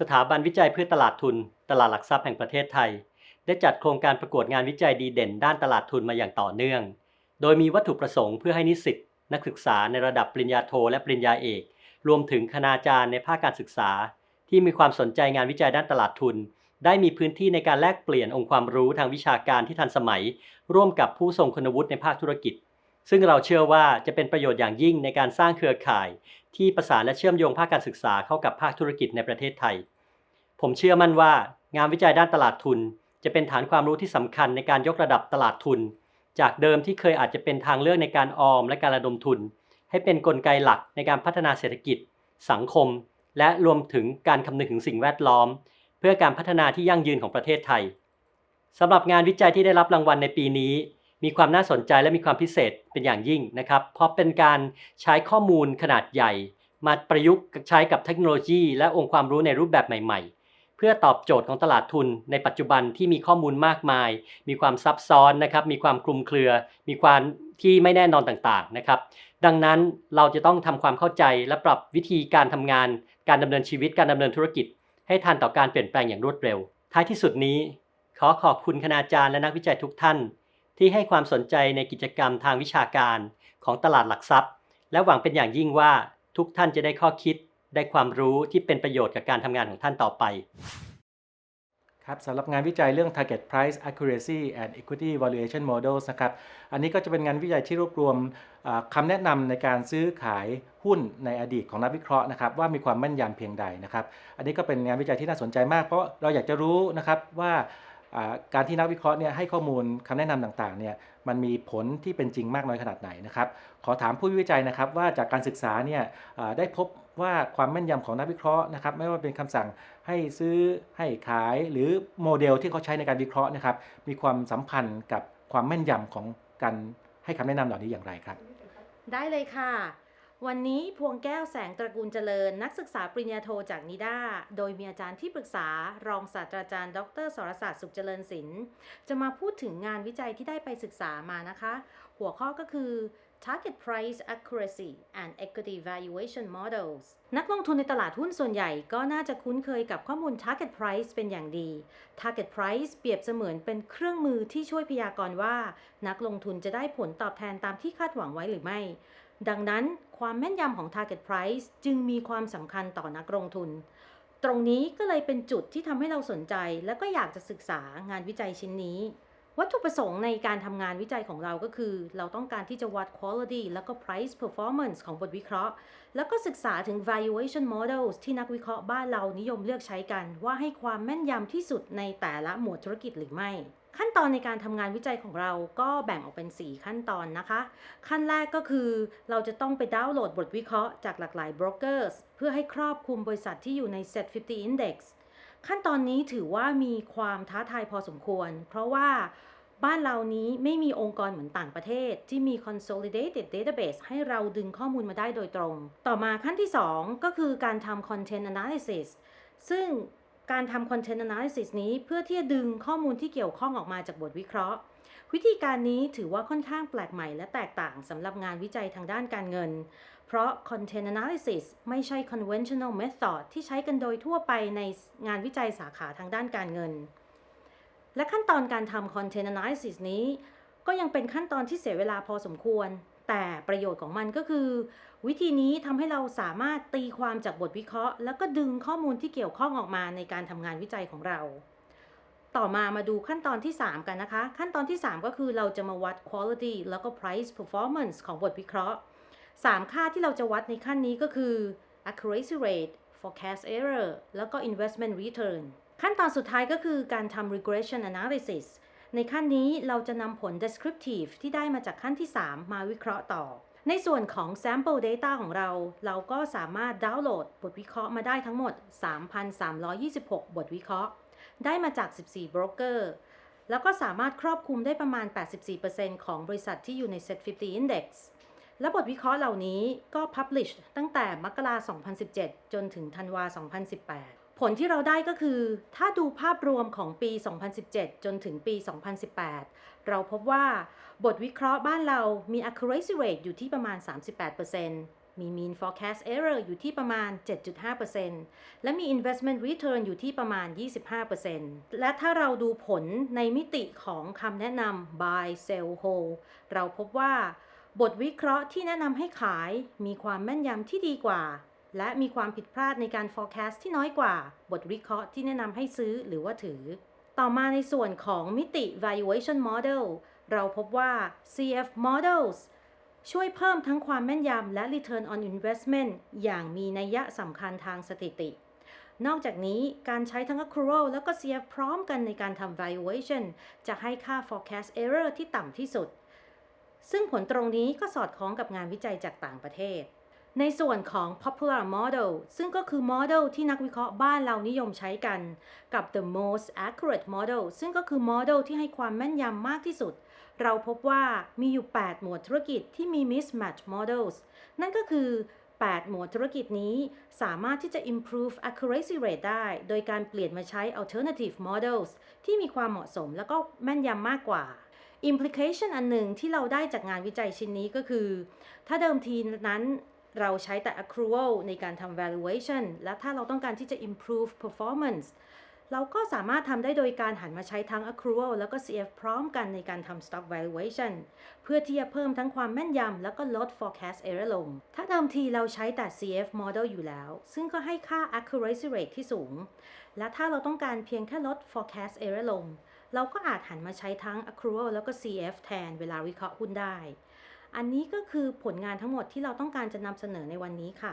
สถาบันวิจัยเพื่อตลาดทุน ตลาดหลักทรัพย์แห่งประเทศไทย ได้จัดโครงการประกวดงานวิจัยดีเด่น ด้านตลาดทุนมาอย่างต่อเนื่อง โดยมีวัตถุประสงค์เพื่อให้นิสิตนักศึกษาในระดับปริญญาโทและปริญญาเอก รวมถึงคณาจารย์ในภาคการศึกษา ที่มีความสนใจงานวิจัยด้านตลาดทุน ได้มีพื้นที่ในการแลกเปลี่ยนองค์ความรู้ทางวิชาการที่ทันสมัย ร่วมกับผู้ทรงคุณวุฒิในภาคธุรกิจ ซึ่งเราเชื่อว่าจะเป็นประโยชน์อย่างยิ่งในการสร้างเครือข่าย ที่ประสานและเชื่อมโยงภาคการศึกษาเข้ากับภาคธุรกิจในประเทศไทย ผมเชื่อมั่นว่างานวิจัยด้านตลาดทุน จะเป็นฐานความรู้ที่สำคัญในการยกระดับตลาดทุน จากเดิมที่เคยอาจจะเป็นทางเลือกในการออมและการระดมทุน ให้เป็นนกลไกหลักในการพัฒนาเศรษฐกิจ สังคม และรวมถึงการคำนึงถึงสิ่งแวดล้อม เพื่อการพัฒนาที่ยั่งยืนของประเทศไทยสำหรับงานวิจัยที่ได้รับรางวัลในปีนี้ มีความน่าสนใจและมีความพิเศษเป็นอย่างยิ่งนะครับ เพราะเป็นการใช้ข้อมูลขนาดใหญ่ มาประยุกต์ใช้กับเทคโนโลยี และองค์ความรู้ในรูปแบบใหม่ๆ เพื่อตอบโจทย์ของตลาดทุนในปัจจุบันที่มีข้อมูลมากมาย มีความซับซ้อนนะครับ มีความคลุมเครือ มีความที่ไม่แน่นอนต่างๆนะครับ ดังนั้นเราจะต้องทำความเข้าใจและปรับวิธีการทำงาน การดำเนินชีวิต การดำเนินธุรกิจ ให้ทันต่อการเปลี่ยนแปลงอย่างรวดเร็ว ท้ายที่สุดนี้ ขอขอบคุณคณาจารย์และนักวิจัยทุกท่าน ที่ให้ความสนใจในกิจกรรมทางวิชาการของตลาดหลักทรัพย์ และหวังเป็นอย่างยิ่งว่า ทุกท่านจะได้ข้อคิดได้ความรู้ที่เป็นประโยชน์กับการทำงานของท่านต่อไป ครับสำหรับงานวิจัยเรื่อง target price accuracy and equity valuation models นะครับ อันนี้ก็จะเป็นงานวิจัยที่รวบรวมคำแนะนำในการซื้อขายหุ้นในอดีตของนักวิเคราะห์นะครับว่ามีความแม่นยำเพียงใดนะครับ อันนี้ก็เป็นงานวิจัยที่น่าสนใจมาก เพราะเราอยากจะรู้นะครับว่า การที่นักวิเคราะห์เนี่ยให้ข้อมูลคำแนะนำต่างๆเนี่ยมันมีผลที่เป็นจริงมากน้อยขนาดไหนนะครับขอถามผู้วิจัยนะครับว่าจากการศึกษาเนี่ยได้พบว่าความแม่นยำของนักวิเคราะห์นะครับไม่ว่าเป็นคำสั่งให้ซื้อให้ขายหรือโมเดลที่เขาใช้ในการวิเคราะห์นะครับมีความสัมพันธ์กับความแม่นยำของการให้คำแนะนำเหล่านี้อย่างไรครับ ได้เลยค่ะ วันนี้พวงแก้วแสงตระกูลเจริญ นักศึกษาปริญญาโทจากนิด้า โดยมีอาจารย์ที่ปรึกษารองศาสตราจารย์ ดรสรศาสตร์สุขเจริญศิลป์จะมาพูดถึงงานวิจัยที่ได้ไปศึกษามานะคะ หัวข้อก็คือ Target Price Accuracy and Equity Valuation Models นักลงทุนในตลาดหุ้นส่วนใหญ่ก็น่าจะคุ้นเคยกับข้อมูล Target Price เป็นอย่างดี Target Price เปรียบเสมือนเป็นเครื่องมือที่ช่วยพยากรณ์ว่า นักลงทุนจะได้ผลตอบแทนตามที่คาดหวังไว้หรือไม่ ดังนั้นความแม่นยำของ Target Price จึงมีความสำคัญต่อนักลงทุน ตรงนี้ก็เลยเป็นจุดที่ทำให้เราสนใจ และก็อยากจะศึกษางานวิจัยชิ้นนี้ วัตถุประสงค์ในการทำงานวิจัยของเราก็คือ เราต้องการที่จะวัด quality แล้วก็ price performance ของบทวิเคราะห์ แล้วก็ศึกษาถึง valuation models ที่นักวิเคราะห์บ้านเรานิยมเลือกใช้กัน ว่าให้ความแม่นยำที่สุดในแต่ละหมวดธุรกิจหรือไม่ ขั้นตอนในการทำงานวิจัยของเราก็แบ่งออกเป็น 4 ขั้นตอนนะคะ ขั้นแรกก็คือเราจะต้องไปดาวน์โหลดบทวิเคราะห์จากหลากหลาย brokers เพื่อให้ครอบคลุมบริษัทที่อยู่ใน Set 50 Index ขั้นตอนนี้ถือว่ามีความท้าทายพอสมควร เพราะว่าบ้านเรานี้ไม่มีองค์กรเหมือนต่างประเทศ ที่มี consolidated database ให้เราดึงข้อมูลมาได้โดยตรง ต่อมาขั้นที่ 2 ก็คือการทำ content analysis ซึ่ง การทำ content analysis นี้เพื่อที่จะดึงข้อมูลที่เกี่ยวข้องออกมาจากบทวิเคราะห์ วิธีการนี้ถือว่าค่อนข้างแปลกใหม่และแตกต่างสำหรับงานวิจัยทางด้านการเงิน เพราะ content analysis ไม่ใช่ conventional method ที่ใช้กันโดยทั่วไปในงานวิจัยสาขาทางด้านการเงิน และขั้นตอนการทำ content analysis นี้ ก็ยังเป็นขั้นตอนที่เสียเวลาพอสมควร แต่ประโยชน์ของมันก็คือ วิธีนี้ทำให้เราสามารถตีความจากบทวิเคราะห์ แล้วก็ดึงข้อมูลที่เกี่ยวข้องออกมาในการทำงานวิจัยของเรา ต่อมามาดูขั้นตอนที่ 3 กันนะคะ ขั้นตอนที่ 3 ก็คือเราจะมาวัด quality แล้วก็ price performance ของบทวิเคราะห์ 3 ค่าที่เราจะวัดในขั้นนี้ก็คือ accuracy rate forecast error แล้วก็ investment return ขั้นตอนสุดท้ายก็คือการทำ regression analysis ในขั้นนี้เราจะนำผล descriptive ที่ได้มาจากขั้นที่ 3 มาวิเคราะห์ต่อ ในส่วนของ sample data ของเรา เราก็สามารถดาวน์โหลดบทวิเคราะห์มาได้ทั้งหมด 3,326 บทวิเคราะห์ ได้มาจาก 14โบรกเกอร์แล้วก็สามารถครอบคลุมได้ประมาณ 84%ของบริษัทที่อยู่ใน Set 50 Index และบทวิเคราะห์เหล่านี้ก็ publish ตั้งแต่มกราคม 2017 จนถึงธันวาคม2018 ผลที่เราได้ก็คือ ถ้าดูภาพรวมของปี 2017 จนถึงปี 2018 เราพบว่าบทวิเคราะห์บ้านเรามี accuracy rate อยู่ที่ประมาณ 38%มี mean forecast error อยู่ที่ประมาณ 7.5%และมี investment return อยู่ที่ประมาณ 25%และถ้าเราดูผลในมิติของคำแนะนำ buy sell hold เราพบว่า บทวิเคราะห์ที่แนะนำให้ขายมีความแม่นยำที่ดีกว่า และมีความผิดพลาดในการ forecast ที่น้อยกว่า บทวิเคราะห์ที่แนะนำให้ซื้อหรือว่าถือ ต่อมาในส่วนของมิติ valuation model เราพบว่า CF models ช่วยเพิ่มทั้งความแม่นยำและ return on investment อย่างมีนัยสำคัญทางสถิติ นอกจากนี้การใช้ทั้ง accrual แล้วก็ CF พร้อมกันในการทำ valuation จะให้ค่า forecast error ที่ต่ำที่สุด ซึ่งผลตรงนี้ก็สอดคล้องกับงานวิจัยจากต่างประเทศ ในส่วนของ popular model ซึ่งก็คือ model ที่นักวิเคราะห์บ้านเรานิยมใช้กัน กับ the most accurate model ซึ่งก็คือ model ที่ให้ความแม่นยำมากที่สุด เราพบว่ามีอยู่ 8 หมวดธุรกิจที่มี mismatch models นั่นก็คือ 8 หมวดธุรกิจนี้สามารถที่จะ improve accuracy rate ได้ โดยการเปลี่ยนมาใช้ alternative models ที่มีความเหมาะสมแล้วก็แม่นยำมากกว่า implication อันหนึ่งที่เราได้จากงานวิจัยชิ้นนี้ก็คือ ถ้าเดิมทีนั้น เราใช้แต่ accrual ในการทำ valuation และถ้าเราต้องการที่จะ improve performance เราก็สามารถทำได้โดยการหันมาใช้ทั้ง accrual แล้วก็ CF พร้อมกันในการทำ stock valuation เพื่อที่จะเพิ่มทั้งความแม่นยำแล้วก็ลด forecast error ลง ถ้าเดิมทีเราใช้แต่ CF model อยู่แล้ว ซึ่งก็ให้ค่า accuracy rate ที่สูง และถ้าเราต้องการเพียงแค่ลด forecast error ลง เราก็อาจหันมาใช้ทั้ง accrual แล้วก็ CF แทนเวลาวิเคราะห์หุ้นได้ อันนี้ก็คือผลงานทั้งหมดที่เราต้องการจะนำเสนอในวันนี้ค่ะ